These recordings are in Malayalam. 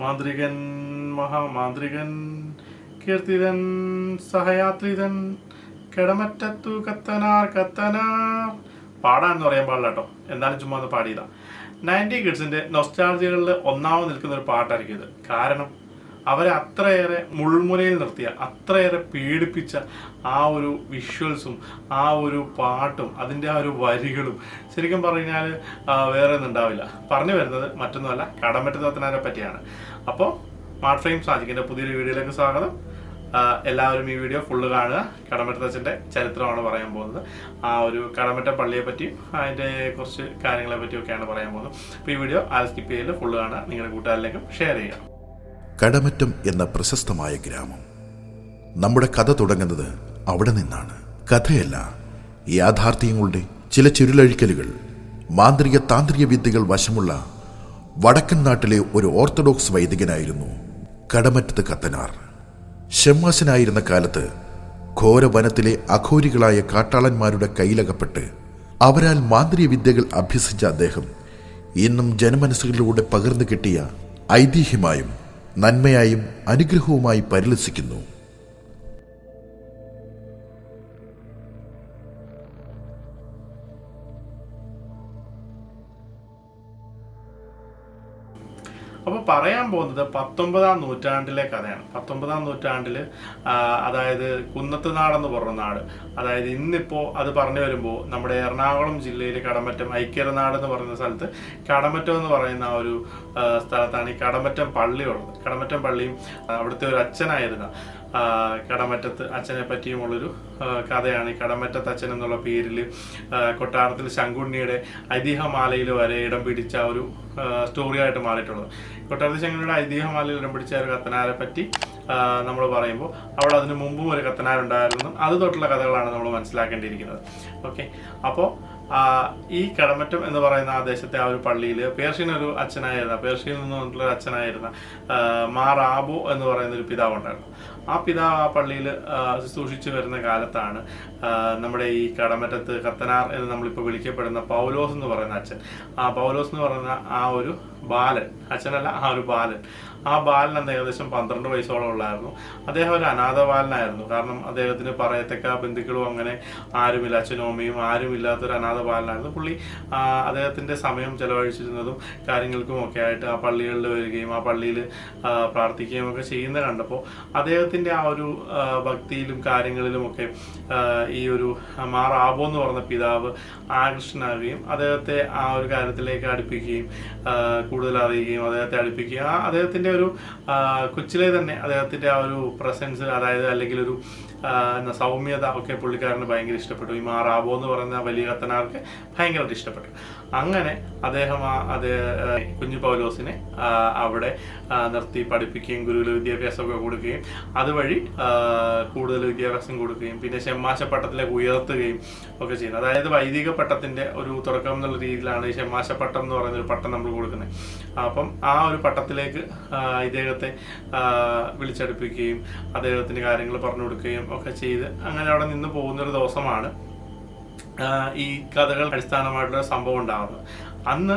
മാന്ത്രികൻ മഹാമാന്ത്രികൻ കീർത്തിതൻ സഹയാത്രിതൻ കിടമറ്റത്തു കത്തനാർ കത്തനാർ. പാടാന്ന് പറയാൻ പാടില്ല കേട്ടോ. എന്നാലും ചുമ്മാ ഒന്ന് പാടിയതാ. നയന്റി കിഡ്സിന്റെ നൊസ്റ്റാർജികളിൽ ഒന്നാമത് നിൽക്കുന്ന ഒരു പാട്ടായിരിക്കും ഇത്. കാരണം അവരെ അത്രയേറെ മുൾമുനയിൽ നിർത്തിയ അത്രയേറെ പീഡിപ്പിച്ച ആ ഒരു വിഷ്വൽസും ആ ഒരു പാട്ടും അതിന്റെ ആ ഒരു വരികളും ശരിക്കും പറഞ്ഞാൽ വേറെ ഒന്നും ഉണ്ടാവില്ല. പറഞ്ഞു വരുന്നത് മറ്റൊന്നുമല്ല കടമറ്റ തത്തനാരെ പറ്റിയാണ്. അപ്പോൾ സ്മാർട്ട് ഫ്രെയിം സാജിക്കിന്റെ പുതിയൊരു വീഡിയോയിലേക്ക് സ്വാഗതം. എല്ലാവരും ഈ വീഡിയോ ഫുള്ള് കാണുക. കടമറ്റത്തച്ഛന്റെ ചരിത്രമാണ് പറയാൻ പോകുന്നത്. ആ ഒരു കടമറ്റ പള്ളിയെ പറ്റിയും അതിന്റെ കുറച്ച് കാര്യങ്ങളെ പറ്റിയൊക്കെയാണ് പറയാൻ പോകുന്നത്. അപ്പോൾ ഈ വീഡിയോ ആൽ സ്കിപ്പ് ചെയ്ത് ഫുള്ള് കാണുക. നിങ്ങളുടെ കൂട്ടുകാരിലേക്കും ഷെയർ ചെയ്യുക. കടമറ്റം എന്ന പ്രശസ്തമായ ഗ്രാമം. നമ്മുടെ കഥ തുടങ്ങുന്നത് അവിടെ നിന്നാണ്. കഥയല്ല യാഥാർത്ഥ്യങ്ങളുടെ ചില ചുരുളഴിക്കലുകൾ മാന്ത്രിക താന്ത്രിക വിദ്യകൾ വശമുള്ള വടക്കൻ നാട്ടിലെ ഒരു ഓർത്തഡോക്സ് വൈദികനായിരുന്നു കടമറ്റത്ത് കത്തനാർ. ഷെമ്മാസനായിരുന്ന കാലത്ത് ഘോരവനത്തിലെ അഘോരികളായ കാട്ടാളന്മാരുടെ കയ്യിലകപ്പെട്ട് അവരാൽ മാന്ത്രിക വിദ്യകൾ അഭ്യസിച്ച അദ്ദേഹം ഇന്നും ജനമനസ്സുകളിലൂടെ പകർന്നു കിട്ടിയ ഐതിഹ്യമായും നന്മയായും അനുഗ്രഹവുമായി പരിലസിക്കുന്നു. പറയാൻ പോകുന്നത് പത്തൊമ്പതാം നൂറ്റാണ്ടിലെ കഥയാണ്. പത്തൊമ്പതാം നൂറ്റാണ്ടിൽ അതായത് കുന്നത്ത് നാടെന്ന് പറഞ്ഞ നാട്. അതായത് ഇന്നിപ്പോൾ അത് പറഞ്ഞു വരുമ്പോൾ നമ്മുടെ എറണാകുളം ജില്ലയിൽ കടമറ്റം ഐക്യരനാട് എന്ന് പറയുന്ന സ്ഥലത്ത് കടമറ്റം എന്ന് പറയുന്ന ഒരു സ്ഥലത്താണ് ഈ കടമറ്റം പള്ളിയുള്ളത്. കടമറ്റം പള്ളിയും അവിടുത്തെ ഒരു അച്ഛനായിരുന്ന കടമറ്റത്ത് അച്ഛനെ പറ്റിയുമുള്ളൊരു കഥയാണ്. ഈ കടമറ്റത്ത് അച്ഛൻ എന്നുള്ള പേരിൽ കൊട്ടാരത്തിൽ ശങ്കുണ്ണിയുടെ ഐതിഹ്യമാലയിൽ വരെ ഇടം പിടിച്ച ഒരു സ്റ്റോറിയായിട്ട് മാറിയിട്ടുള്ളത്. കൊട്ടാരത്തിൽ ശങ്കുണ്ണിയുടെ ഐതിഹ്യമാലയിൽ ഇടം പിടിച്ച ഒരു കത്തനാരെ പറ്റി നമ്മൾ പറയുമ്പോൾ അവിടെ അതിന് മുമ്പും ഒരു കത്തനാരുണ്ടായിരുന്നു. അത് തൊട്ടുള്ള കഥകളാണ് നമ്മൾ മനസ്സിലാക്കേണ്ടിയിരിക്കുന്നത്. ഓക്കെ. അപ്പോൾ ഈ കടമറ്റം എന്ന് പറയുന്ന ആ ദേശത്തെ ആ ഒരു പള്ളിയിൽ പേർഷ്യൻ ഒരു അച്ഛനായിരുന്ന പേർഷ്യയിൽ നിന്നുള്ള ഒരു അച്ഛനായിരുന്ന ആബു എന്ന് പറയുന്ന ഒരു പിതാവ് ഉണ്ടായിരുന്നു. ആ പിതാവ് ആ പള്ളിയിൽ ശുശ്രൂഷിച്ചു വരുന്ന കാലത്താണ് നമ്മുടെ ഈ കടമറ്റത്ത് കത്തനാർ എന്ന് നമ്മളിപ്പോൾ വിളിക്കപ്പെടുന്ന പൗലോസ് എന്ന് പറയുന്ന അച്ഛൻ. ആ പൗലോസ് എന്ന് പറയുന്ന ആ ഒരു ബാലൻ അച്ഛനല്ല ആ ഒരു ബാലൻ. ആ ബാലൻ അന്ന് ഏകദേശം പന്ത്രണ്ട് വയസ്സോളം ഉള്ളായിരുന്നു. അദ്ദേഹം ഒരു അനാഥ ബാലനായിരുന്നു. കാരണം അദ്ദേഹത്തിന് പറയത്തക്ക ബന്ധുക്കളും അങ്ങനെ ആരുമില്ല. അച്ഛനും അമ്മയും ആരുമില്ലാത്തൊരു അനാഥ ബാലനായിരുന്നു. പുള്ളി അദ്ദേഹത്തിന്റെ സമയം ചെലവഴിച്ചിരുന്നതും കാര്യങ്ങൾക്കും ഒക്കെ ആയിട്ട് ആ പള്ളികളിൽ വരികയും ആ പള്ളിയിൽ പ്രാർത്ഥിക്കുകയും ഒക്കെ ചെയ്യുന്നത് കണ്ടപ്പോൾ അദ്ദേഹത്തിന്റെ ആ ഒരു ഭക്തിയിലും കാര്യങ്ങളിലുമൊക്കെ ഈ ഒരു മാറാബോ എന്ന് പറഞ്ഞ പിതാവ് ആകൃഷ്ടനാകുകയും അദ്ദേഹത്തെ ആ ഒരു കാര്യത്തിലേക്ക് അടുപ്പിക്കുകയും കൂടുതൽ അറിയുകയും അദ്ദേഹത്തെ അടുപ്പിക്കുകയും. ആ അദ്ദേഹത്തിന്റെ ഒരു കൊച്ചിലെ തന്നെ അദ്ദേഹത്തിന്റെ ആ ഒരു പ്രസൻസ് അതായത് അല്ലെങ്കിൽ ഒരു സൗമ്യത ഒക്കെ പുള്ളിക്കാരന് ഭയങ്കര ഇഷ്ടപ്പെട്ടു. ഈ മാറാബോ എന്ന് പറയുന്ന വലിയ കത്തനാർക്ക് ഭയങ്കരമായിട്ട് ഇഷ്ടപ്പെട്ടു. അങ്ങനെ അദ്ദേഹം അതേ കുഞ്ഞു പൗലോസിനെ അവിടെ നിർത്തി പഠിപ്പിക്കുകയും ഗുരുകുല വിദ്യാഭ്യാസമൊക്കെ കൊടുക്കുകയും അതുവഴി കൂടുതൽ വിദ്യാഭ്യാസം കൊടുക്കുകയും പിന്നെ ഷെമ്മാശ പട്ടത്തിലേക്ക് ഉയർത്തുകയും ഒക്കെ ചെയ്യുന്നത് അതായത് വൈദിക പട്ടത്തിന്റെ ഒരു തുടക്കം എന്നുള്ള രീതിയിലാണ് ഈ ഷെമ്മാശ എന്ന് പറയുന്ന ഒരു പട്ടം നമ്മൾ കൊടുക്കുന്നത്. അപ്പം ആ ഒരു പട്ടത്തിലേക്ക് ഇദ്ദേഹത്തെ വിളിച്ചടുപ്പിക്കുകയും അദ്ദേഹത്തിന് കാര്യങ്ങൾ പറഞ്ഞു കൊടുക്കുകയും ഒക്കെ ചെയ്ത് അങ്ങനെ അവിടെ നിന്ന് പോകുന്നൊരു ദിവസമാണ് ഈ കഥകൾ അടിസ്ഥാനമായിട്ടുള്ള സംഭവം ഉണ്ടാകുന്നത് അന്ന്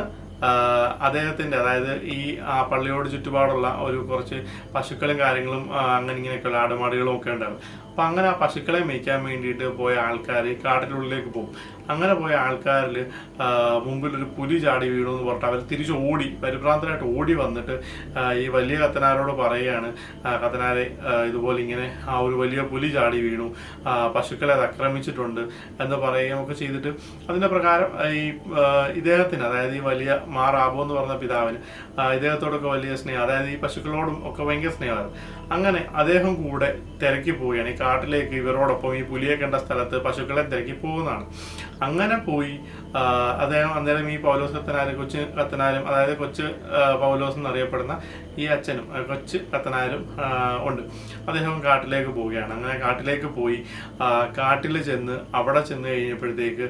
അദ്ദേഹത്തിന്റെ അതായത് ഈ ആ പള്ളിയോട് ചുറ്റുപാടുള്ള ഒരു കുറച്ച് പശുക്കളും കാര്യങ്ങളും അങ്ങനെ ഇങ്ങനെയൊക്കെയുള്ള ആടുമാടുകളും ഒക്കെ ഉണ്ടായിരുന്നു. അപ്പൊ അങ്ങനെ ആ പശുക്കളെ മേയ്ക്കാൻ വേണ്ടിയിട്ട് പോയ ആൾക്കാർ കാട്ടിനുള്ളിലേക്ക് പോകും. അങ്ങനെ പോയ ആൾക്കാരിൽ മുമ്പിൽ ഒരു പുലി ചാടി വീണു എന്ന് പറഞ്ഞിട്ട് അവർ തിരിച്ച് ഓടി പരിഭ്രാന്തരായിട്ട് ഓടി വന്നിട്ട് ഈ വലിയ കത്തനാരോട് പറയുകയാണ് കത്തനാരെ ഇതുപോലെ ഇങ്ങനെ ആ ഒരു വലിയ പുലി ചാടി വീണു പശുക്കളെ അത് ആക്രമിച്ചിട്ടുണ്ട് എന്ന് പറയുകയും ഒക്കെ ചെയ്തിട്ട് അതിന്റെ പ്രകാരം ഈ ഇദ്ദേഹത്തിന് അതായത് ഈ വലിയ മാറാബോ എന്ന് പറഞ്ഞ പിതാവിന് ഇദ്ദേഹത്തോടൊക്കെ വലിയ സ്നേഹം അതായത് ഈ പശുക്കളോടും ഒക്കെ ഭയങ്കര സ്നേഹമായിരുന്നു. അങ്ങനെ അദ്ദേഹം കൂടെ തിരക്കി പോവുകയാണ്. ഈ കാട്ടിലേക്ക് ഇവരോടൊപ്പം ഈ പുലിയെ കണ്ട സ്ഥലത്ത് പശുക്കളെ തിരക്കി പോകുന്നതാണ്. അങ്ങനെ പോയി അദ്ദേഹം അന്നേരം ഈ പൗലോസ് കത്തനാരും കൊച്ചു കത്തനാരും അതായത് കൊച്ചു പൗലോസ് എന്നറിയപ്പെടുന്ന ഈ അച്ഛനും കൊച്ചു കത്തനാരും ഉണ്ട്. അദ്ദേഹം കാട്ടിലേക്ക് പോവുകയാണ്. അങ്ങനെ കാട്ടിലേക്ക് പോയി കാട്ടിൽ ചെന്ന് അവിടെ ചെന്ന് കഴിഞ്ഞപ്പോഴത്തേക്ക്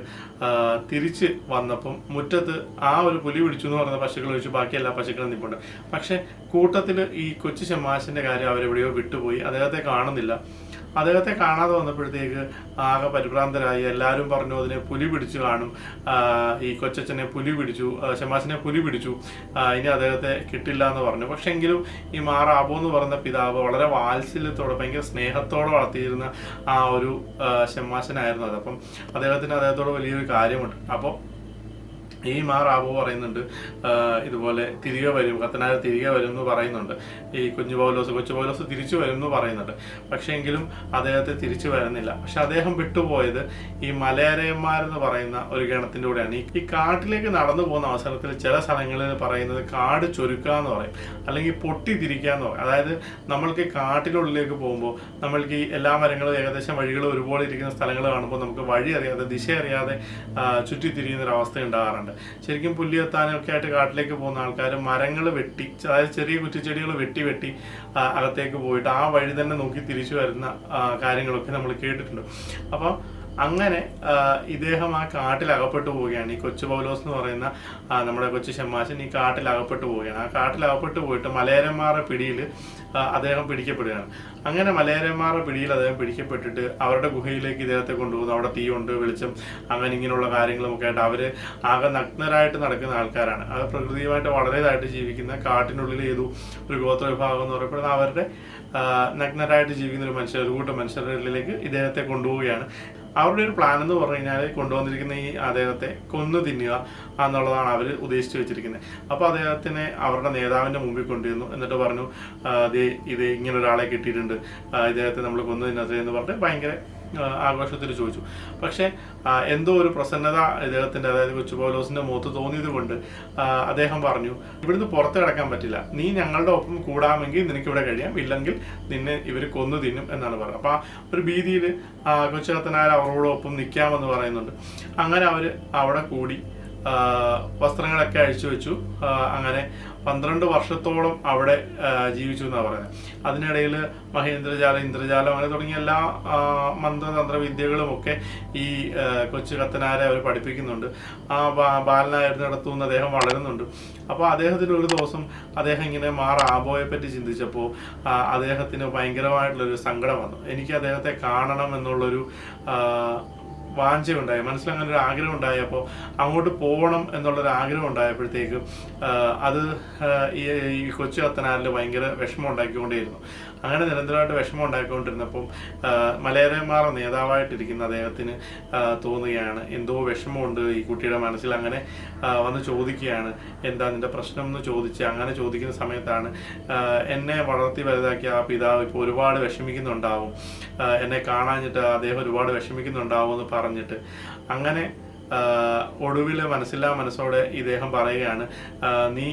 തിരിച്ച് വന്നപ്പം മുറ്റത്ത് ആ ഒരു പുലി പിടിച്ചു എന്ന് പറഞ്ഞ പശുക്കൾ ഒഴിച്ച് ബാക്കി എല്ലാ പശുക്കളും നിൽപ്പുണ്ട് പക്ഷെ കൂട്ടത്തിൽ ഈ കൊച്ചു ഷമാശിന്റെ കാര്യം അവരെവിടെയോ വിട്ടുപോയി. അദ്ദേഹത്തെ കാണുന്നില്ല. അദ്ദേഹത്തെ കാണാതെ വന്നപ്പോഴത്തേക്ക് ആകെ പരിഭ്രാന്തരായി. എല്ലാവരും പറഞ്ഞു അതിനെ പുലി പിടിച്ചു കാണും. ഈ കൊച്ചച്ഛനെ പുലി പിടിച്ചു ഷമാസിനെ പുലി പിടിച്ചു. ഇനി അദ്ദേഹത്തെ കിട്ടില്ല എന്ന് പറഞ്ഞു. പക്ഷെ എങ്കിലും ഈ മാറാബു എന്ന് പറയുന്ന പിതാവ് വളരെ വാത്സല്യത്തോടെ ഭയങ്കര സ്നേഹത്തോടെ വളർത്തിയിരുന്ന ആ ഒരു ആ, ഷമ്മാശനായിരുന്നു അത്. അപ്പം അദ്ദേഹത്തിന് അദ്ദേഹത്തോട് വലിയൊരു കാര്യമുണ്ട്. അപ്പോൾ ഈ മാറാവ് പറയുന്നുണ്ട് ഇതുപോലെ തിരികെ വരും കത്തനാർ തിരികെ വരും എന്ന് പറയുന്നുണ്ട്. ഈ കുഞ്ഞു പൗലോസ് കൊച്ചു പൗലോസ് തിരിച്ചു വരും എന്ന് പറയുന്നുണ്ട്. പക്ഷേ എങ്കിലും അദ്ദേഹത്തെ തിരിച്ചു വരുന്നില്ല. പക്ഷെ അദ്ദേഹം വിട്ടുപോയത് ഈ മലയരയന്മാരെന്ന് പറയുന്ന ഒരു ഗണത്തിന്റെ കൂടെയാണ്. ഈ കാട്ടിലേക്ക് നടന്നു പോകുന്ന അവസരത്തിൽ ചില സ്ഥലങ്ങളിൽ പറയുന്നത് കാട് ചൊരുക്കുക എന്ന് പറയും. അല്ലെങ്കിൽ പൊട്ടി തിരിക്കുക എന്ന് പറയും. അതായത് നമ്മൾക്ക് ഈ കാട്ടിനുള്ളിലേക്ക് പോകുമ്പോൾ നമ്മൾക്ക് ഈ എല്ലാ മരങ്ങളും ഏകദേശം വഴികളും ഒരുപോലെ ഇരിക്കുന്ന സ്ഥലങ്ങൾ കാണുമ്പോൾ നമുക്ക് വഴി അറിയാതെ ദിശ അറിയാതെ ചുറ്റി ചുറ്റിത്തിരിയുന്ന ഒരു അവസ്ഥ ഉണ്ടാകാറുണ്ട്. ശരിക്കും പുല്ലിയെത്താനൊക്കെ ആയിട്ട് കാട്ടിലേക്ക് പോകുന്ന ആൾക്കാർ മരങ്ങൾ വെട്ടി അതായത് ചെറിയ കുറ്റിച്ചെടികൾ വെട്ടി വെട്ടി അകത്തേക്ക് പോയിട്ട് ആ വഴി തന്നെ നോക്കി തിരിച്ചു വരുന്ന കാര്യങ്ങളൊക്കെ നമ്മൾ കേട്ടിട്ടുണ്ട്. അപ്പം അങ്ങനെ ഇദ്ദേഹം ആ കാട്ടിൽ അകപ്പെട്ടു പോവുകയാണ്. ഈ കൊച്ചു പൗലോസ് എന്ന് പറയുന്ന നമ്മുടെ കൊച്ചു ഷമ്മാശൻ ഈ കാട്ടിൽ അകപ്പെട്ടു പോവുകയാണ്. ആ കാട്ടിൽ അകപ്പെട്ടു പോയിട്ട് മലയരന്മാരുടെ പിടിയിൽ അദ്ദേഹം പിടിക്കപ്പെടുകയാണ്. അങ്ങനെ മലയരന്മാരുടെ പിടിയിൽ അദ്ദേഹം പിടിക്കപ്പെട്ടിട്ട് അവരുടെ ഗുഹയിലേക്ക് ഇദ്ദേഹത്തെ കൊണ്ടുപോകുന്നു. അവിടെ തീയുണ്ട് വെളിച്ചം അങ്ങനെ ഇങ്ങനെയുള്ള കാര്യങ്ങളും ഒക്കെ ആയിട്ട് അവർ ആകെ നഗ്നരായിട്ട് നടക്കുന്ന ആൾക്കാരാണ്. അത് പ്രകൃതിയുമായിട്ട് വളരെയതായിട്ട് ജീവിക്കുന്ന കാട്ടിനുള്ളിൽ ഏതു ഒരു ഗോത്ര വിഭാഗം എന്ന് പറയപ്പെടുന്ന അവരുടെ നഗ്നരായിട്ട് ജീവിക്കുന്ന ഒരു മനുഷ്യർ ഒരു കൂട്ടം മനുഷ്യരുടെ ഇടയിലേക്ക് ഇദ്ദേഹത്തെ കൊണ്ടുപോവുകയാണ്. അവരുടെ ഒരു പ്ലാൻ എന്ന് പറഞ്ഞു കഴിഞ്ഞാൽ കൊണ്ടുവന്നിരിക്കുന്ന ഈ അദ്ദേഹത്തെ കൊന്നു തിന്നുക എന്നുള്ളതാണ് അവർ ഉദ്ദേശിച്ചു വെച്ചിരിക്കുന്നത്. അപ്പോൾ അദ്ദേഹത്തിനെ അവരുടെ നേതാവിന്റെ മുമ്പിൽ കൊണ്ടുവന്നു. എന്നിട്ട് പറഞ്ഞു ഇത് ഇങ്ങനെ ഒരാളെ കിട്ടിയിട്ടുണ്ട്. ഇദ്ദേഹത്തെ നമ്മൾ കൊന്നു തിന്നത് എന്ന് പറഞ്ഞിട്ട് ഭയങ്കര ആഘോഷത്തിൽ ചോദിച്ചു. പക്ഷേ എന്തോ ഒരു പ്രസന്നത ഇദ്ദേഹത്തിന്റെ അതായത് കൊച്ചു പൗലോസിന്റെ മുഖത്ത് തോന്നിയത് കൊണ്ട് അദ്ദേഹം പറഞ്ഞു ഇവിടുന്ന് പുറത്ത് കിടക്കാൻ പറ്റില്ല. നീ ഞങ്ങളുടെ ഒപ്പം കൂടാമെങ്കിൽ നിനക്ക് ഇവിടെ കഴിയാം. ഇല്ലെങ്കിൽ നിന്നെ ഇവർ കൊന്നു തിന്നും എന്നാണ് പറഞ്ഞത്. അപ്പോൾ ആ ഒരു ഭീതിയിൽ കൊച്ചുകത്തനാർ അവരോടൊപ്പം നിൽക്കാമെന്ന് പറയുന്നുണ്ട്. അങ്ങനെ അവർ അവിടെ കൂടി. വസ്ത്രങ്ങളൊക്കെ അഴിച്ചു വെച്ചു. അങ്ങനെ പന്ത്രണ്ട് വർഷത്തോളം അവിടെ ജീവിച്ചു എന്നാണ് പറയുന്നത് അതിനിടയിൽ മഹേന്ദ്രജാലം ഇന്ദ്രജാലം അങ്ങനെ തുടങ്ങിയ എല്ലാ മന്ത്രതന്ത്ര വിദ്യകളും ഒക്കെ ഈ കൊച്ചു കത്തനാരെ അവർ പഠിപ്പിക്കുന്നുണ്ട്. ആ ബാ- ബാലനായിരുന്നിടത്തു നിന്ന് അദ്ദേഹം വളരുന്നുണ്ട്. അപ്പോൾ അദ്ദേഹത്തിന് ഒരു ദിവസം അദ്ദേഹം ഇങ്ങനെ മാറാബോയെ പറ്റി ചിന്തിച്ചപ്പോൾ അദ്ദേഹത്തിന് ഭയങ്കരമായിട്ടുള്ളൊരു സങ്കടം വന്നു. എനിക്ക് അദ്ദേഹത്തെ കാണണം എന്നുള്ളൊരു വാഞ്ചയുണ്ടായി മനസ്സിൽ അങ്ങനെ ഒരു ആഗ്രഹം ഉണ്ടായപ്പോൾ അങ്ങോട്ട് പോകണം എന്നുള്ളൊരു ആഗ്രഹം ഉണ്ടായപ്പോഴത്തേക്കും അത് ഈ കൊച്ചു അത്തനാലിൽ ഭയങ്കര വിഷമം ഉണ്ടാക്കിക്കൊണ്ടേയിരുന്നു അങ്ങനെ നിരന്തരമായിട്ട് വിഷമം ഉണ്ടാക്കിക്കൊണ്ടിരുന്നപ്പം ആ, മലയാളന്മാർ നേതാവായിട്ടിരിക്കുന്ന അദ്ദേഹത്തിന് തോന്നുകയാണ് എന്തോ വിഷമമുണ്ട് ഈ കുട്ടിയുടെ മനസ്സിൽ. അങ്ങനെ വന്ന് ചോദിക്കുകയാണ് എന്താ നിന്റെ പ്രശ്നം എന്ന് ചോദിച്ച്? അങ്ങനെ ചോദിക്കുന്ന സമയത്താണ് എന്നെ വളർത്തി വലുതാക്കിയ ആ പിതാവ് ഇപ്പോൾ ഒരുപാട് വിഷമിക്കുന്നുണ്ടാവും. എന്നെ കാണാഞ്ഞിട്ട് അദ്ദേഹം ഒരുപാട് വിഷമിക്കുന്നുണ്ടാവും എന്ന് പറഞ്ഞിട്ട്. അങ്ങനെ ഒടുവിൽ മനസ്സില്ലാ മനസ്സോടെ ഇദ്ദേഹം പറയുകയാണ് നീ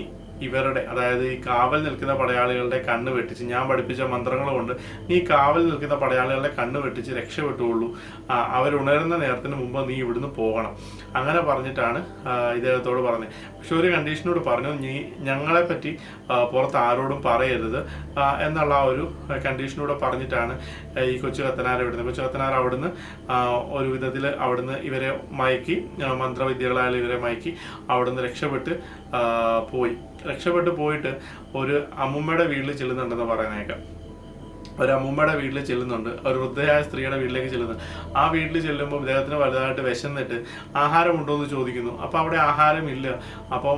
ഇവരുടെ അതായത് ഈ കാവൽ നിൽക്കുന്ന പടയാളികളുടെ കണ്ണ് വെട്ടിച്ച് ഞാൻ പഠിപ്പിച്ച മന്ത്രങ്ങൾ കൊണ്ട് നീ കാവൽ നിൽക്കുന്ന പടയാളികളുടെ കണ്ണ് വെട്ടിച്ച് രക്ഷപ്പെട്ടുള്ളൂ അവരുണരുന്ന നേരത്തിന് മുമ്പ് നീ ഇവിടുന്ന് പോകണം. അങ്ങനെ പറഞ്ഞിട്ടാണ് ഇദ്ദേഹത്തോട് പറഞ്ഞത്. പക്ഷെ ഒരു കണ്ടീഷനോട് പറഞ്ഞു നീ ഞങ്ങളെ പറ്റി പുറത്ത് ആരോടും പറയരുത്. എന്നുള്ള ആ ഒരു കണ്ടീഷനോട് പറഞ്ഞിട്ടാണ് ഈ കൊച്ചു കത്തനാർ വിടുന്നത് കൊച്ചു കത്തനാർ അവിടുന്ന് ഒരു വിധത്തിൽ അവിടുന്ന് ഇവരെ മയക്കി മന്ത്രവിദ്യകളായാലും ഇവരെ മയക്കി അവിടുന്ന് രക്ഷപ്പെട്ട് പോയി. രക്ഷപ്പെട്ട് പോയിട്ട് ഒരു അമ്മുമ്മയുടെ വീട്ടിൽ ചെല്ലുന്നുണ്ടെന്ന് പറയുന്നേക്കാം. ഒരു അമ്മൂമ്മയുടെ വീട്ടിൽ ചെല്ലുന്നുണ്ട്. ഒരു വൃദ്ധയായ സ്ത്രീയുടെ വീട്ടിലേക്ക് ചെല്ലുന്നു. ആ വീട്ടിൽ ചെല്ലുമ്പോൾ ഇദ്ദേഹത്തിന് വലുതായിട്ട് വിശന്നിട്ട് ആഹാരമുണ്ടോ എന്ന് ചോദിക്കുന്നു. അപ്പോൾ അവിടെ ആഹാരമില്ല. അപ്പം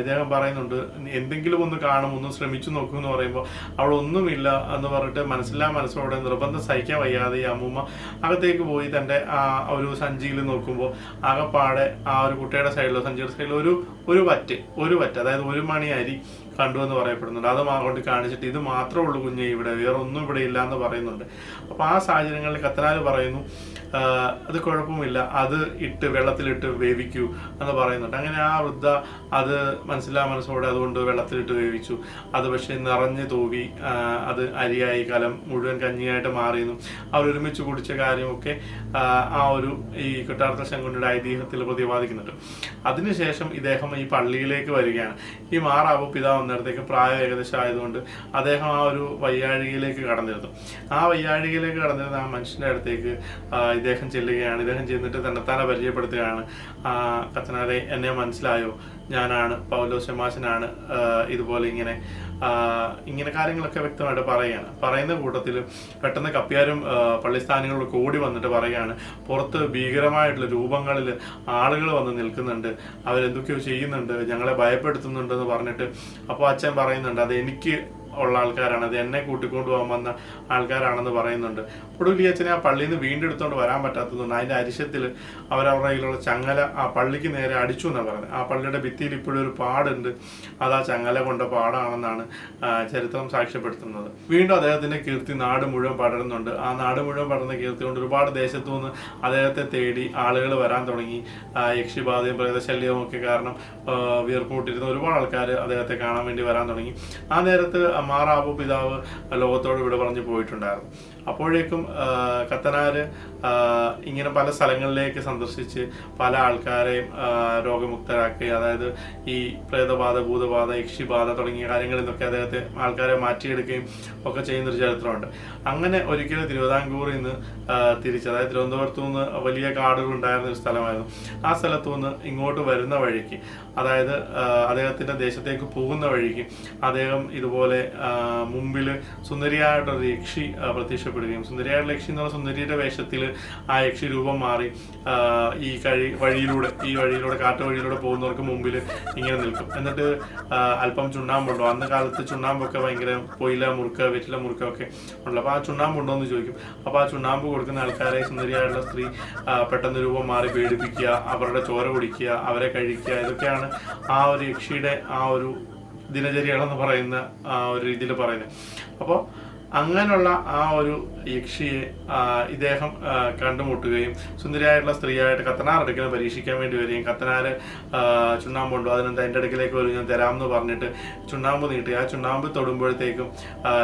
ഇദ്ദേഹം പറയുന്നുണ്ട് എന്തെങ്കിലും ഒന്ന് കാണും ഒന്ന് ശ്രമിച്ചു നോക്കൂ എന്ന് പറയുമ്പോൾ അവിടെ ഒന്നുമില്ല എന്ന് പറഞ്ഞിട്ട് മനസ്സില്ലാ മനസ്സോടെ നിർബന്ധം സഹിക്കാൻ വയ്യാതെ ഈ അമ്മൂമ്മ അകത്തേക്ക് പോയി തന്റെ ആ ഒരു സഞ്ചിയിൽ നോക്കുമ്പോൾ അകപ്പാടെ ആ ഒരു കുട്ടിയുടെ സൈഡിലോ സഞ്ചിയുടെ സൈഡിലോ ഒരു ഒരു വറ്റ് ഒരു വറ്റ് അതായത് ഒരു മണി അരി കണ്ടു എന്ന് പറയപ്പെടുന്നുണ്ട്. അത് കൊണ്ട് കാണിച്ചിട്ട് ഇത് മാത്രമേ ഉള്ളൂ കുഞ്ഞെ ഇവിടെ വേറെ ഒന്നും ഇവിടെ ഇല്ല എന്ന് പറയുന്നുണ്ട്. അപ്പോൾ ആ സാഹചര്യങ്ങളിൽ കത്തനാല് പറയുന്നു അത് കുഴപ്പമില്ല അത് ഇട്ട് വെള്ളത്തിലിട്ട് വേവിക്കൂ എന്ന് പറയുന്നുണ്ട്. അങ്ങനെ ആ വൃദ്ധ അത് മനസ്സിലാ മനസ്സോടെ അതുകൊണ്ട് വെള്ളത്തിലിട്ട് വേവിച്ചു. അത് പക്ഷേ നിറഞ്ഞു തൂവി അത് അരിയായി കലം മുഴുവൻ കഞ്ഞിയായിട്ട് മാറിയെന്നും അവർ ഒരുമിച്ച് കുടിച്ച കാര്യമൊക്കെ ആ, ഒരു ഈ കൊട്ടാരത്ത ശങ്കുണ്ണിയുടെ ഐതിഹ്യത്തിൽ പ്രതിപാദിക്കുന്നുണ്ട്. അതിനുശേഷം ഇദ്ദേഹം ഈ പള്ളിയിലേക്ക് വരികയാണ്. ഈ മാറാവ് പിതാവ് വന്നിടത്തേക്ക് പ്രായം ഏകദേശം ആയതുകൊണ്ട് അദ്ദേഹം ആ ഒരു വയ്യാഴികയിലേക്ക് കടന്നിരുന്നു. ആ വയ്യാഴികയിലേക്ക് കടന്നിരുന്ന ആ മനുഷ്യന്റെ അടുത്തേക്ക് ഇദ്ദേഹം ചെല്ലുകയാണ്. ഇദ്ദേഹം ചെന്നിട്ട് തന്നെത്താനെ പരിചയപ്പെടുത്തുകയാണ് കത്തനാരെ എന്നെ മനസ്സിലായോ? ഞാനാണ് പൗലോസ് ശമാശനാണ് ഇതുപോലെ ഇങ്ങനെ ഇങ്ങനെ കാര്യങ്ങളൊക്കെ വ്യക്തമായിട്ട് പറയുകയാണ്. പറയുന്ന കൂട്ടത്തിൽ പെട്ടെന്ന് കപ്പ്യാരും പള്ളി സ്ഥാനങ്ങളിലൊക്കെ ഓടി വന്നിട്ട് പറയുകയാണ് പുറത്ത് ഭീകരമായിട്ടുള്ള രൂപങ്ങളിൽ ആളുകൾ വന്ന് നിൽക്കുന്നുണ്ട് അവരെന്തൊക്കെയോ ചെയ്യുന്നുണ്ട് ഞങ്ങളെ ഭയപ്പെടുത്തുന്നുണ്ടെന്ന് പറഞ്ഞിട്ട് അപ്പോൾ അച്ഛൻ പറയുന്നുണ്ട് അത് എനിക്ക് ഉള്ള ആൾക്കാരാണ്. അത് എന്നെ കൂട്ടിക്കൊണ്ടു പോകാൻ വന്ന ആൾക്കാരാണെന്ന് പറയുന്നുണ്ട്. ഒടുവിൽ അച്ഛനെ ആ പള്ളിയിൽ നിന്ന് വീണ്ടെടുത്തോണ്ട് വരാൻ പറ്റാത്തതുകൊണ്ട് അതിന്റെ അരിശത്തിൽ അവരവരുടെ കയ്യിലുള്ള ചങ്ങല ആ പള്ളിക്ക് നേരെ അടിച്ചു എന്നാണ് പറയുന്നത് ആ പള്ളിയുടെ ഭിത്തിയിൽ ഇപ്പോഴും ഒരു പാടുണ്ട്. അത് ആ ചങ്ങല കൊണ്ട പാടാണെന്നാണ് ചരിത്രം സാക്ഷ്യപ്പെടുത്തുന്നത്. വീണ്ടും അദ്ദേഹത്തിന്റെ കീർത്തി നാട് മുഴുവൻ പടരുന്നുണ്ട്. ആ നാട് മുഴുവൻ പടർന്ന കീർത്തി കൊണ്ട് ഒരുപാട് ദേശത്തു നിന്ന് അദ്ദേഹത്തെ തേടി ആളുകൾ വരാൻ തുടങ്ങി. യക്ഷിബാധയും പ്രേതശല്യവും ഒക്കെ കാരണം ആ, വീർപ്പുമുട്ടിരുന്ന ഒരുപാട് ആൾക്കാർ അദ്ദേഹത്തെ കാണാൻ വേണ്ടി വരാൻ തുടങ്ങി. ആ നേരത്ത് മാറാബു പിതാവ് ലോകത്തോട് ഇവിടെ പറഞ്ഞു പോയിട്ടുണ്ടായിരുന്നു. അപ്പോഴേക്കും കത്തനാർ ഇങ്ങനെ പല സ്ഥലങ്ങളിലേക്ക് സന്ദർശിച്ച് പല ആൾക്കാരെയും രോഗമുക്തരാക്കി. അതായത് ഈ പ്രേതബാധ ഭൂതബാധ യക്ഷിബാധ തുടങ്ങിയ കാര്യങ്ങളിൽ നിന്നൊക്കെ അദ്ദേഹത്തെ ആൾക്കാരെ മാറ്റിയെടുക്കുകയും ഒക്കെ ചെയ്യുന്നൊരു ചരിത്രമുണ്ട്. അങ്ങനെ ഒരിക്കലും തിരുവിതാംകൂറിൽ നിന്ന് തിരിച്ച് അതായത് തിരുവനന്തപുരത്തു നിന്ന് വലിയ കാടുകൾ ഉണ്ടായിരുന്ന ഒരു സ്ഥലമായിരുന്നു. ആ സ്ഥലത്തു നിന്ന് ഇങ്ങോട്ട് വരുന്ന വഴിക്ക് അതായത് അദ്ദേഹത്തിന്റെ ദേശത്തേക്ക് പോകുന്ന വഴിക്ക് അദ്ദേഹം ഇതുപോലെ മുമ്പിൽ സുന്ദരിയായിട്ടൊരു യക്ഷി ആ, പ്രത്യക്ഷപ്പെടുകയും സുന്ദരിയായ ലക്ഷ്യം എന്ന് പറഞ്ഞ സുന്ദരിയുടെ വേഷത്തിൽ ആ യക്ഷി രൂപം മാറി ഈ കഴി വഴിയിലൂടെ ഈ വഴിയിലൂടെ കാട്ടു വഴിയിലൂടെ പോകുന്നവർക്ക് മുമ്പിൽ ഇങ്ങനെ നിൽക്കും. എന്നിട്ട് അല്പം ചുണ്ണാമ്പുണ്ടോ? അന്ന് കാലത്ത് ചുണ്ണാമ്പൊക്കെ ഭയങ്കര പൊയില മുറുക്ക വെറ്റില മുറുക്ക ഒക്കെ ഉണ്ടല്ലോ. അപ്പോൾ ആ ചുണ്ണാമ്പുണ്ടോ എന്ന് ചോദിക്കും. അപ്പോൾ ആ ചുണ്ണാമ്പ് കൊടുക്കുന്ന ആൾക്കാരെ സുന്ദരിയായിട്ടുള്ള സ്ത്രീ പെട്ടെന്ന് രൂപം മാറി പേടിപ്പിക്കുക അവരുടെ ചോര കുടിക്കുക അവരെ കഴിക്കുക ഇതൊക്കെയാണ് ആ ഒരു യക്ഷിയുടെ ആ ഒരു ദിനചര്യകളെന്ന് പറയുന്ന ആ ഒരു രീതിയിൽ പറയുന്നത്. അപ്പോൾ അങ്ങനെയുള്ള ആ ഒരു യക്ഷിയെ ഇദ്ദേഹം കണ്ടുമുട്ടുകയും സുന്ദരിയായിട്ടുള്ള സ്ത്രീയായിട്ട് കത്തനാർ അടുക്കൽ പരീക്ഷിക്കാൻ വേണ്ടി വരികയും കത്തനാർ ചുണ്ണാമ്പ് ചുണ്ണാമ്പുണ്ടോ അതിനെന്താ എന്റെ അടുക്കിലേക്ക് വരും ഞാൻ തരാമെന്ന് പറഞ്ഞിട്ട് ചുണ്ണാമ്പ് നീട്ടി. ആ ചുണ്ണാമ്പ് തൊടുമ്പോഴത്തേക്കും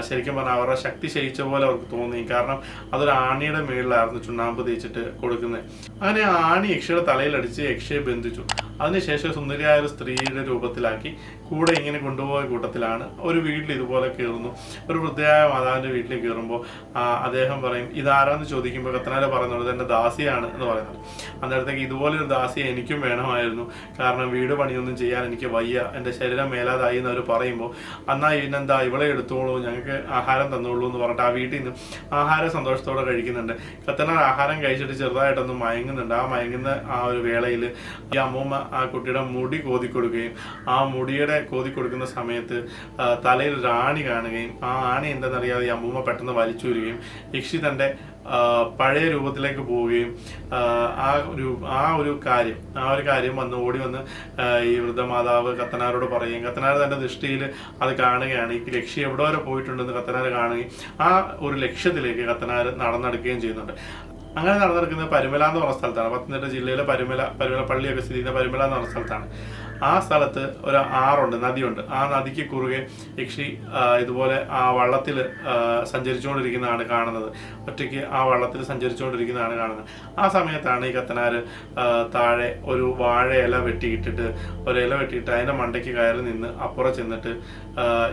ശരിക്കും പറഞ്ഞാൽ അവരുടെ ശക്തി ക്ഷയിച്ച പോലെ അവർക്ക് തോന്നി കാരണം അതൊരു ആണിയുടെ മേളിലായിരുന്നു ചുണ്ണാമ്പ് തേച്ചിട്ട് കൊടുക്കുന്നത്. അങ്ങനെ ആണി യക്ഷിയുടെ തലയിലടിച്ച് യക്ഷിയെ ബന്ധിച്ചു. അതിനുശേഷം സുന്ദരിയായ ഒരു സ്ത്രീയുടെ രൂപത്തിലാക്കി കൂടെ ഇങ്ങനെ കൊണ്ടുപോയ കൂട്ടത്തിലാണ് ഒരു വീട്ടിൽ ഇതുപോലെ കയറുന്നു ഒരു വൃദ്ധയായ മാതാവിന്റെ വീട്ടിൽ കയറുമ്പോൾ അദ്ദേഹം പറയും ഇതാരാന്ന് ചോദിക്കുമ്പോൾ കത്തനാല പറയുന്നുള്ളത് എന്റെ ദാസിയാണ് എന്ന് പറയുന്നത് അന്നേരത്തേക്ക് ഇതുപോലെ ഒരു ദാസിയെ എനിക്കും വേണമായിരുന്നു. കാരണം വീട് പണിയൊന്നും ചെയ്യാൻ എനിക്ക് വയ്യ. എന്റെ ശരീരം മേലാതായി എന്ന് അവർ പറയുമ്പോൾ അന്നാ ഇന്നെന്താ ഇവളെ എടുത്തോളൂ ഞങ്ങൾക്ക് ആഹാരം തന്നോളൂ എന്ന് പറഞ്ഞിട്ട് ആ വീട്ടിൽ നിന്ന് ആഹാരം സന്തോഷത്തോടെ കഴിക്കുന്നുണ്ട്. കത്തനാർ ആഹാരം കഴിച്ചിട്ട് ചെറുതായിട്ടൊന്ന് മയങ്ങുന്നുണ്ട്. ആ മയങ്ങുന്ന ആ ഒരു വേളയിൽ ഈ അമ്മൂമ്മ ആ കുട്ടിയുടെ മുടി കോതിക്കൊടുക്കുകയും ആ മുടിയുടെ കോതി കൊടുക്കുന്ന സമയത്ത് തലയിൽ ഒരു ആണി കാണുകയും ആ ആണി എന്തെന്നറിയാതെ ഈ അമ്മൂമ്മ പെട്ടെന്ന് വലിച്ചു വരികയും യക്ഷി തന്റെ പഴയ രൂപത്തിലേക്ക് പോവുകയും ആ, ഒരു ആ ഒരു കാര്യം ആ ഒരു കാര്യം വന്ന് ഓടി വന്ന് ഈ വൃദ്ധമാതാവ് കത്തനാരോട് പറയുകയും കത്തനാർ തന്റെ ദൃഷ്ടിയിൽ അത് കാണുകയാണ്. ഈ ലക്ഷ്യം എവിടെ വരെ പോയിട്ടുണ്ടെന്ന് കത്തനാർ കാണുകയും ആ ഒരു ലക്ഷ്യത്തിലേക്ക് കത്തനാർ നടന്നെടുക്കുകയും ചെയ്യുന്നുണ്ട്. അങ്ങനെ നടന്നെടുക്കുന്നത് പരുമല എന്ന് പറഞ്ഞ സ്ഥലത്താണ്. പത്തനംതിട്ട ജില്ലയിലെ പരുമല പരുമല പള്ളിയൊക്കെ സ്ഥിതി ചെയ്യുന്ന പരുമല എന്ന് പറഞ്ഞ സ്ഥലത്താണ്. ആ സ്ഥലത്ത് ഒരു ആറുണ്ട് നദിയുണ്ട്. ആ നദിക്ക് കുറുകെ യക്ഷി ഇതുപോലെ ആ വള്ളത്തിൽ സഞ്ചരിച്ചുകൊണ്ടിരിക്കുന്നതാണ് കാണുന്നത്. ഒറ്റയ്ക്ക് ആ വള്ളത്തിൽ സഞ്ചരിച്ചുകൊണ്ടിരിക്കുന്നതാണ് കാണുന്നത്. ആ സമയത്താണ് ഈ കത്തനാർ താഴെ ഒരു വാഴ ഇല വെട്ടിയിട്ടിട്ട് ഒരു ഇല വെട്ടിയിട്ട് അതിന്റെ മണ്ടയ്ക്ക് കയറി നിന്ന് അപ്പുറം ചെന്നിട്ട്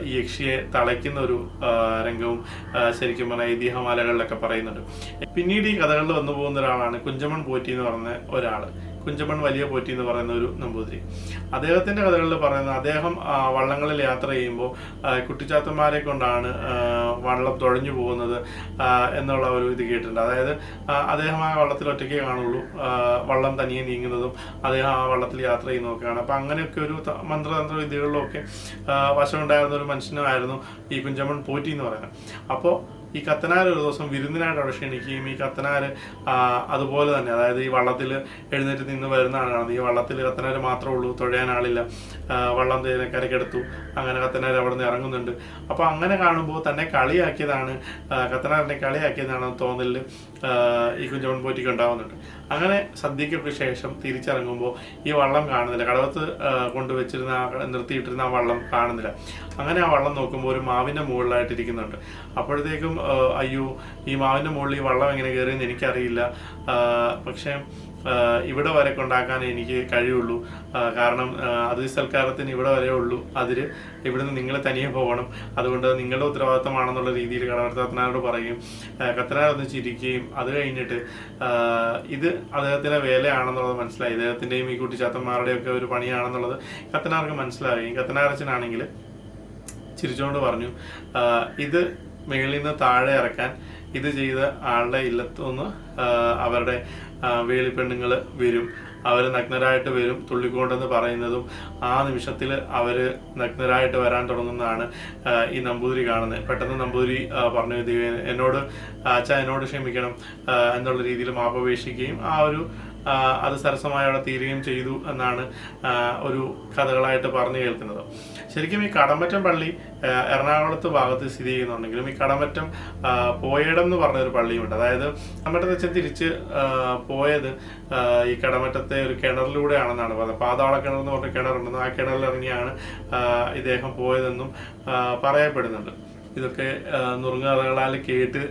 ഈ യക്ഷിയെ തളയ്ക്കുന്ന ഒരു രംഗവും ശരിക്കും പറഞ്ഞാൽ ഐതിഹ്യമാലകളിലൊക്കെ പറയുന്നുണ്ട്. പിന്നീട് ഈ കഥകളിൽ വന്നു പോകുന്ന ഒരാളാണ് കുഞ്ചമൺ പോറ്റി എന്ന് പറയുന്ന ഒരാൾ. കുഞ്ചമൺ വലിയ പോറ്റി എന്ന് പറയുന്ന ഒരു നമ്പൂതിരി. അദ്ദേഹത്തിന്റെ കഥകളിൽ പറയുന്നത് അദ്ദേഹം വള്ളങ്ങളിൽ യാത്ര ചെയ്യുമ്പോൾ കുട്ടിച്ചാത്തന്മാരെ കൊണ്ടാണ് വള്ളം തുഴഞ്ഞു പോകുന്നത് എന്നുള്ള ഒരു ഇത് കേട്ടിട്ടുണ്ട്. അതായത് അദ്ദേഹം ആ വള്ളത്തിൽ ഒറ്റയ്ക്ക് കാണുള്ളൂ. വള്ളം തനിയെ നീങ്ങുന്നതും അദ്ദേഹം ആ വള്ളത്തിൽ യാത്ര ചെയ്യുന്നതൊക്കെയാണ്. അപ്പൊ അങ്ങനെയൊക്കെ ഒരു മന്ത്രതന്ത്ര വിദ്യകളിലൊക്കെ വശമുണ്ടായിരുന്ന ഒരു മനുഷ്യനായിരുന്നു ഈ കുഞ്ചമ്മൺ പോറ്റി എന്ന് പറയുന്നത്. അപ്പോൾ ഈ കത്തനാർ ഒരു ദിവസം വിരുന്നിനായിട്ട് അവിടെ ക്ഷണിക്കുകയും ഈ കത്തനാർ അതുപോലെ തന്നെ അതായത് ഈ വള്ളത്തിൽ എഴുന്നേറ്റ് നിന്ന് വരുന്ന ആളാണ്. ഈ വള്ളത്തിൽ കത്തനാർ മാത്രമേ ഉള്ളൂ തുഴയാൻ ആളില്ല. വള്ളം കരക്കെടുത്തു അങ്ങനെ കത്തനാർ അവിടെ നിന്ന് ഇറങ്ങുന്നുണ്ട്. അപ്പോൾ അങ്ങനെ കാണുമ്പോൾ തന്നെ കളിയാക്കിയതാണ് കത്തനാറിനെ കളിയാക്കിയതാണ് തോന്നലിൽ ഈ കുഞ്ചമൺ പോറ്റിക്ക് ഉണ്ടാവുന്നുണ്ട്. അങ്ങനെ സദ്യക്കൊക്കെ ശേഷം തിരിച്ചിറങ്ങുമ്പോൾ ഈ വള്ളം കാണുന്നില്ല. കടവത്ത് കൊണ്ടുവച്ചിരുന്ന നിർത്തിയിട്ടിരുന്ന ആ വള്ളം കാണുന്നില്ല. അങ്ങനെ ആ വള്ളം നോക്കുമ്പോൾ ഒരു മാവിന്റെ മുകളിലായിട്ട് ഇരിക്കുന്നുണ്ട്. അപ്പോഴത്തേക്കും അയ്യോ ഈ മാവിന്റെ മുകളിൽ ഈ വള്ളം എങ്ങനെ കയറിയെന്ന് എനിക്കറിയില്ല. പക്ഷേ ഇവിടെ വരെ കൊണ്ടാക്കാൻ എനിക്ക് കഴിയുള്ളൂ. കാരണം അതിഥി സൽക്കാരത്തിന് ഇവിടെ വരെ ഉള്ളൂ. അതിൽ ഇവിടുന്ന് നിങ്ങൾ തനിയെ പോകണം. അതുകൊണ്ട് നിങ്ങളുടെ ഉത്തരവാദിത്തമാണെന്നുള്ള രീതിയിൽ കടവർത്തനാരോട് പറയും കത്തനാർ ഒന്ന് ചിരിക്കുകയും അത് കഴിഞ്ഞിട്ട് ഇത് അദ്ദേഹത്തിന്റെ വേലയാണെന്നുള്ളത് മനസ്സിലായി. ഇദ്ദേഹത്തിന്റെയും ഈ കുട്ടിച്ചാത്തന്മാരുടെയൊക്കെ ഒരു പണിയാണെന്നുള്ളത് കത്തനാർക്ക് മനസ്സിലാവുകയും കത്തനാരച്ചനാണെങ്കിൽ ചിരിച്ചുകൊണ്ട് പറഞ്ഞു ഇത് മേളിൽ നിന്ന് താഴെ ഇറക്കാൻ ഇത് ചെയ്ത ആളുടെ ഇല്ലത്തുനിന്ന് അവരുടെ അവരുടെ വേളിപ്പെണ്ണുങ്ങൾ വരും. അവർ നഗ്നരായിട്ട് വരും. തുള്ളിക്കൊണ്ടെന്ന് പറയുന്നതും ആ നിമിഷത്തിൽ അവർ നഗ്നരായിട്ട് വരാൻ തുടങ്ങുന്നതാണ് ഈ നമ്പൂതിരി കാണുന്നത്. പെട്ടെന്ന് നമ്പൂതിരി പറഞ്ഞു "ദൈവമേ, എന്നോട് അച്ഛ എന്നോട് ക്ഷമിക്കണം എന്നുള്ള രീതിയിൽ മാപ്പപേക്ഷിക്കുകയും ആ ഒരു അത് സരസമായി അവിടെ തീരുകയും ചെയ്തു എന്നാണ് ഒരു കഥകളായിട്ട് പറഞ്ഞു കേൾക്കുന്നത്. ശരിക്കും ഈ കടമറ്റം പള്ളി എറണാകുളത്ത് ഭാഗത്ത് സ്ഥിതി ചെയ്യുന്നുണ്ടെങ്കിലും ഈ കടമറ്റം പോയടം എന്ന് പറഞ്ഞൊരു പള്ളിയുണ്ട്. അതായത് കടമറ്റത്ത് വെച്ച് തിരിച്ച് പോയത് ഈ കടമറ്റത്തെ ഒരു കിണറിലൂടെയാണെന്നാണ് പറയുന്നത് പാതാള കിണർ എന്ന് പറഞ്ഞ കിണറുണ്ടെന്നും ആ കിണറിലിറങ്ങിയാണ് ഇദ്ദേഹം പോയതെന്നും പറയപ്പെടുന്നുണ്ട്. ഇതൊക്കെ നുറുങ്ങുകഥകളാൽ കേട്ട്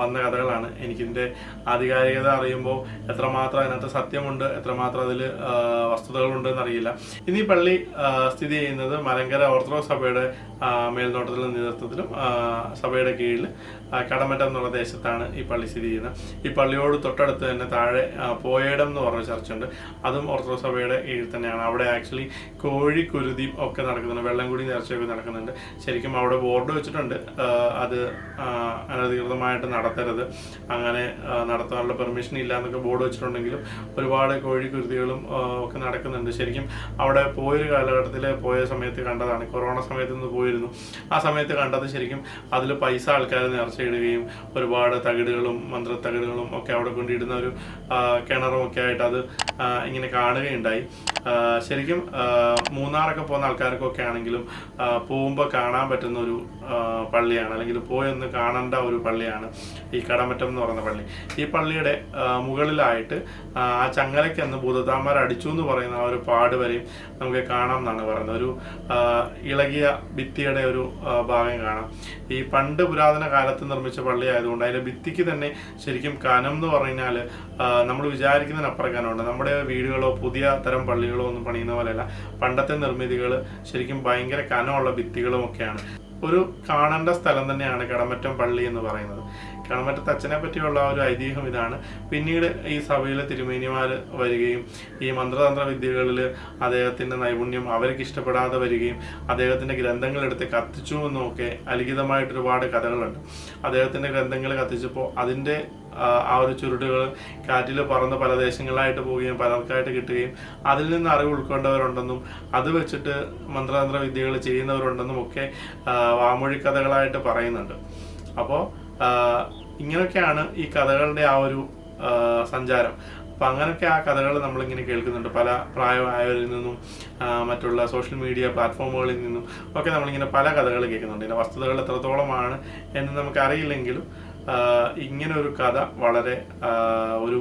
വന്ന കഥകളാണ്. എനിക്കിതിന്റെ ആധികാരികത അറിയുമ്പോൾ എത്രമാത്രം അതിനകത്ത് സത്യമുണ്ട് എത്രമാത്രം അതിൽ വസ്തുതകളുണ്ട് എന്നറിയില്ല. ഇനി പള്ളി സ്ഥിതി ചെയ്യുന്നത് മലങ്കര ഓർത്തഡോക്സ് സഭയുടെ മേൽനോട്ടത്തിലും നേതൃത്വത്തിലും സഭയുടെ കീഴിൽ കടമറ്റം എന്നുള്ള ദേശത്താണ് ഈ പള്ളി സ്ഥിതി ചെയ്യുന്നത്. ഈ പള്ളിയോട് തൊട്ടടുത്ത് തന്നെ താഴെ പോയേടം എന്ന് പറഞ്ഞ ചർച്ചുണ്ട്. അതും ഓർത്തഡോക്സ് സഭയുടെ കീഴിൽ തന്നെയാണ്. അവിടെ ആക്ച്വലി കോഴി കുരുതി ഒക്കെ നടക്കുന്നുണ്ട്. വെള്ളംകുടി നേർച്ചയൊക്കെ നടക്കുന്നുണ്ട്. ശരിക്കും അവിടെ ബോർഡ് വെച്ചിട്ടുണ്ട്. അത് അനധികൃതമായിട്ട് നടത്തരുത്. അങ്ങനെ നടത്താനുള്ള പെർമിഷൻ ഇല്ല എന്നൊക്കെ ബോർഡ് വെച്ചിട്ടുണ്ടെങ്കിലും ഒരുപാട് കോഴി കുരുതികളും ഒക്കെ നടക്കുന്നുണ്ട്. ശരിക്കും അവിടെ പോയൊരു കാലഘട്ടത്തിൽ പോയ സമയത്ത് കണ്ടതാണ്. കൊറോണ സമയത്ത് നിന്ന് പോയിരുന്നു. ആ സമയത്ത് കണ്ടത് ശരിക്കും അതിൽ പൈസ ആൾക്കാർ നേർച്ചയിടുകയും ഒരുപാട് തകിടുകളും മന്ത്രത്തകിടുകളും ഒക്കെ അവിടെ കൊണ്ടിടുന്ന ഒരു കിണറും ഒക്കെ ആയിട്ട് അത് ഇങ്ങനെ കാണുകയുണ്ടായി. ശരിക്കും മൂന്നാറൊക്കെ പോകുന്ന ആൾക്കാർക്കൊക്കെ ആണെങ്കിലും പോകുമ്പോൾ കാണാൻ പറ്റുന്ന ഒരു പള്ളിയാണ്. അല്ലെങ്കിൽ പോയൊന്ന് കാണേണ്ട ഒരു പള്ളിയാണ് ഈ കടമറ്റം എന്ന് പറയുന്ന പള്ളി. ഈ പള്ളിയുടെ മുകളിലായിട്ട് ആ ചങ്ങലയ്ക്ക് അന്ന് ഭൂതത്താന്മാർ അടിച്ചു എന്ന് പറയുന്ന ആ ഒരു പാട് വരെയും നമുക്ക് കാണാം എന്നാണ് പറയുന്നത്. ഒരു ഇളകിയ ഇളകിയ ഭിത്തിയുടെ ഒരു ഭാഗം കാണാം. ഈ പണ്ട് പുരാതന കാലത്ത് നിർമ്മിച്ച പള്ളി ആയതുകൊണ്ട് അതിന്റെ ഭിത്തിക്ക് തന്നെ ശരിക്കും കനം എന്ന് പറഞ്ഞാൽ നമ്മൾ വിചാരിക്കുന്നതിനപ്പുറം കനമുണ്ട്. നമ്മുടെ വീടുകളോ പുതിയ തരം പള്ളികളോ ഒന്നും പണിയുന്ന പോലെയല്ല. പണ്ടത്തെ നിർമ്മിതികൾ ശരിക്കും ഭയങ്കര കനമുള്ള ഭിത്തികളും ഒക്കെയാണ്. ഒരു കാണേണ്ട സ്ഥലം തന്നെയാണ് കടമറ്റം പള്ളി എന്ന് പറയുന്നത്. കടമറ്റത്ത് അച്ഛനെ പറ്റിയുള്ള ഒരു ഐതിഹ്യം ഇതാണ്. പിന്നീട് ഈ സഭയിലെ തിരുമേനിമാർ വരികയും ഈ മന്ത്രതന്ത്ര വിദ്യകളിൽ അദ്ദേഹത്തിന്റെ നൈപുണ്യം അവർക്ക് ഇഷ്ടപ്പെടാതെ വരികയും അദ്ദേഹത്തിന്റെ ഗ്രന്ഥങ്ങൾ എടുത്ത് കത്തിച്ചു എന്നൊക്കെ അലിഖിതമായിട്ട് ഒരുപാട് കഥകളുണ്ട്. അദ്ദേഹത്തിന്റെ ഗ്രന്ഥങ്ങൾ കത്തിച്ചപ്പോൾ അതിന്റെ ആ ഒരു ചുരുടുകൾ കാറ്റിൽ പറന്ന് പല ദേശങ്ങളിലായിട്ട് പോവുകയും പലർക്കായിട്ട് കിട്ടുകയും അതിൽ നിന്ന് അറിവ് ഉൾക്കൊണ്ടവരുണ്ടെന്നും അത് വെച്ചിട്ട് മന്ത്രതന്ത്ര വിദ്യകൾ ചെയ്യുന്നവരുണ്ടെന്നും ഒക്കെ വാമൊഴി കഥകളായിട്ട് പറയുന്നുണ്ട്. അപ്പോൾ ഇങ്ങനെയൊക്കെയാണ് ഈ കഥകളുടെ ആ ഒരു സഞ്ചാരം. അപ്പം അങ്ങനെയൊക്കെ ആ കഥകൾ നമ്മളിങ്ങനെ കേൾക്കുന്നുണ്ട്. പല പ്രായമായവരിൽ നിന്നും മറ്റുള്ള സോഷ്യൽ മീഡിയ പ്ലാറ്റ്ഫോമുകളിൽ നിന്നും ഒക്കെ നമ്മളിങ്ങനെ പല കഥകൾ കേൾക്കുന്നുണ്ട്. ഇതിന്റെ വസ്തുതകൾ എത്രത്തോളമാണ് എന്ന് നമുക്കറിയില്ലെങ്കിലും ഇങ്ങനെ ഒരു കഥ വളരെ ഒരു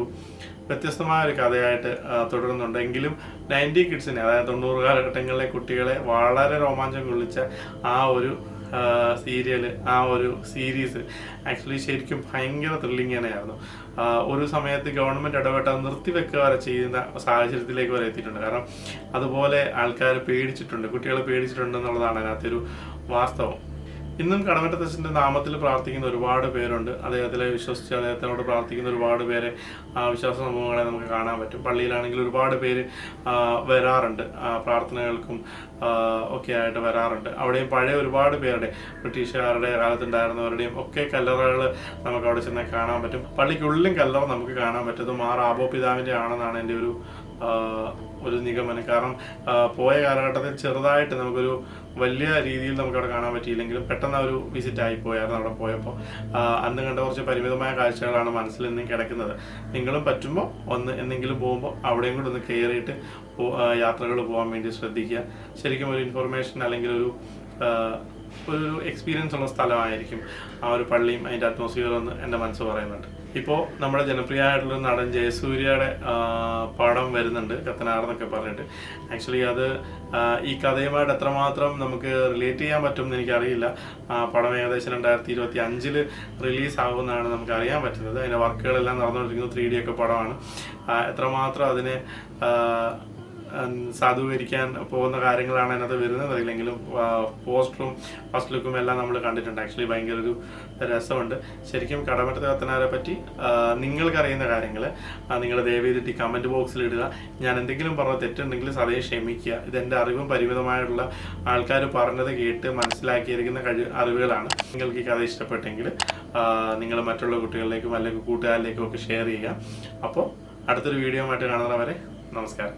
വ്യത്യസ്തമായ ഒരു കഥയായിട്ട് തുടരുന്നുണ്ട്. എങ്കിലും നയന്റി കിഡ്സിനെ അതായത് തൊണ്ണൂറ് കാലഘട്ടങ്ങളിലെ കുട്ടികളെ വളരെ രോമാഞ്ചം കൊള്ളിച്ച ആ ഒരു സീരിയൽ ആ ഒരു സീരീസ് ആക്ച്വലി ശരിക്കും ഭയങ്കര ത്രില്ലിങ് തന്നെയായിരുന്നു. ഒരു സമയത്ത് ഗവൺമെന്റ് ഇടപെട്ട് നിർത്തിവെക്കുക വരെ ചെയ്യുന്ന സാഹചര്യത്തിലേക്ക് വരെ എത്തിയിട്ടുണ്ട്. കാരണം അതുപോലെ ആൾക്കാർ പേടിച്ചിട്ടുണ്ട്. കുട്ടികളെ പേടിച്ചിട്ടുണ്ട് എന്നുള്ളതാണ് അതിനകത്തൊരു വാസ്തവം. ഇന്നും കടമറ്റത്തച്ഛന്റെ നാമത്തിൽ പ്രാർത്ഥിക്കുന്ന ഒരുപാട് പേരുണ്ട്. അദ്ദേഹത്തിലെ വിശ്വസിച്ച് അദ്ദേഹത്തിനോട് പ്രാർത്ഥിക്കുന്ന ഒരുപാട് പേരെ വിശ്വാസ സംഭവങ്ങളെ നമുക്ക് കാണാൻ പറ്റും. പള്ളിയിലാണെങ്കിൽ ഒരുപാട് പേര് വരാറുണ്ട്. പ്രാർത്ഥനകൾക്കും ഒക്കെ ആയിട്ട് വരാറുണ്ട്. അവിടെയും പഴയ ഒരുപാട് പേരുടെ ബ്രിട്ടീഷുകാരുടെ കാലത്തുണ്ടായിരുന്നവരുടെയും ഒക്കെ കല്ലറകൾ നമുക്ക് അവിടെ ചെന്ന് കാണാൻ പറ്റും. പള്ളിക്കുള്ളിലും കല്ലറ നമുക്ക് കാണാൻ പറ്റും. ആ ആബോ പിതാവിന്റെ ആണെന്നാണ് എന്റെ ഒരു ഒരു നിഗമനം. കാരണം പോയ കാലഘട്ടത്തിൽ ചെറുതായിട്ട് നമുക്കൊരു വലിയ രീതിയിൽ നമുക്ക് അവിടെ കാണാൻ പറ്റിയില്ലെങ്കിലും പെട്ടെന്ന് ഒരു വിസിറ്റ് ആയി പോയായിരുന്നു അവിടെ പോയപ്പോൾ. അന്ന് കണ്ട കുറച്ച് പരിമിതമായ കാഴ്ചകളാണ് മനസ്സിൽ നിന്നും കിടക്കുന്നത്. നിങ്ങളും പറ്റുമ്പോൾ ഒന്ന് എന്തെങ്കിലും പോകുമ്പോൾ അവിടെയും കൂടെ ഒന്ന് കയറിയിട്ട് യാത്രകൾ പോകാൻ വേണ്ടി ശ്രദ്ധിക്കുക. ശരിക്കും ഒരു ഇൻഫർമേഷൻ അല്ലെങ്കിൽ ഒരു ഒരു എക്സ്പീരിയൻസ് ഉള്ള സ്ഥലമായിരിക്കും ആ ഒരു പള്ളിയും അതിന്റെ അറ്റ്മോസ്ഫിയർ എന്ന് എന്റെ മനസ്സ് പറയുന്നുണ്ട്. ഇപ്പോൾ നമ്മുടെ ജനപ്രിയമായിട്ടുള്ള നടൻ ജയസൂര്യയുടെ പടം വരുന്നുണ്ട് കത്തനാർ എന്നൊക്കെ പറഞ്ഞിട്ട്. ആക്ച്വലി അത് ഈ കഥയുമായിട്ട് എത്രമാത്രം നമുക്ക് റിലേറ്റ് ചെയ്യാൻ പറ്റും എന്ന് എനിക്കറിയില്ല. പടം ഏകദേശം രണ്ടായിരത്തി ഇരുപത്തി അഞ്ചിൽ റിലീസ് ആകുമെന്നാണ് നമുക്ക് അറിയാൻ പറ്റുന്നത്. അതിന്റെ വർക്കുകളെല്ലാം നടന്നുകൊണ്ടിരിക്കുന്നത് ത്രീ ഡി ഒക്കെ പടമാണ്. എത്രമാത്രം അതിനെ സാധൂകരിക്കാൻ പോകുന്ന കാര്യങ്ങളാണ് അതിനകത്ത് വരുന്നത്. അറിയില്ലെങ്കിലും പോസ്റ്ററും ഫസ്റ്റ് ലുക്കും എല്ലാം നമ്മൾ കണ്ടിട്ടുണ്ട്. ആക്ച്വലി ഭയങ്കര ഒരു രസമുണ്ട്. ശരിക്കും കടമറ്റത്തെ കത്തനാരെ പറ്റി നിങ്ങൾക്കറിയുന്ന കാര്യങ്ങൾ നിങ്ങൾ ദയവേദിട്ട് ഈ കമന്റ് ബോക്സിൽ ഇടുക. ഞാൻ എന്തെങ്കിലും പറഞ്ഞ തെറ്റുണ്ടെങ്കിൽ സതയെ ക്ഷമിക്കുക. ഇതെന്റെ അറിവും പരിമിതമായിട്ടുള്ള ആൾക്കാർ പറഞ്ഞത് കേട്ട് മനസ്സിലാക്കിയിരിക്കുന്ന കഴി അറിവുകളാണ്. നിങ്ങൾക്ക് ഈ കഥ ഇഷ്ടപ്പെട്ടെങ്കിൽ നിങ്ങൾ മറ്റുള്ള കുട്ടികളിലേക്കും അല്ലെങ്കിൽ കൂട്ടുകാരിലേക്കും ഒക്കെ ഷെയർ ചെയ്യുക. അപ്പോൾ അടുത്തൊരു വീഡിയോ ആയിട്ട് കാണുന്നവരെ നമസ്കാരം.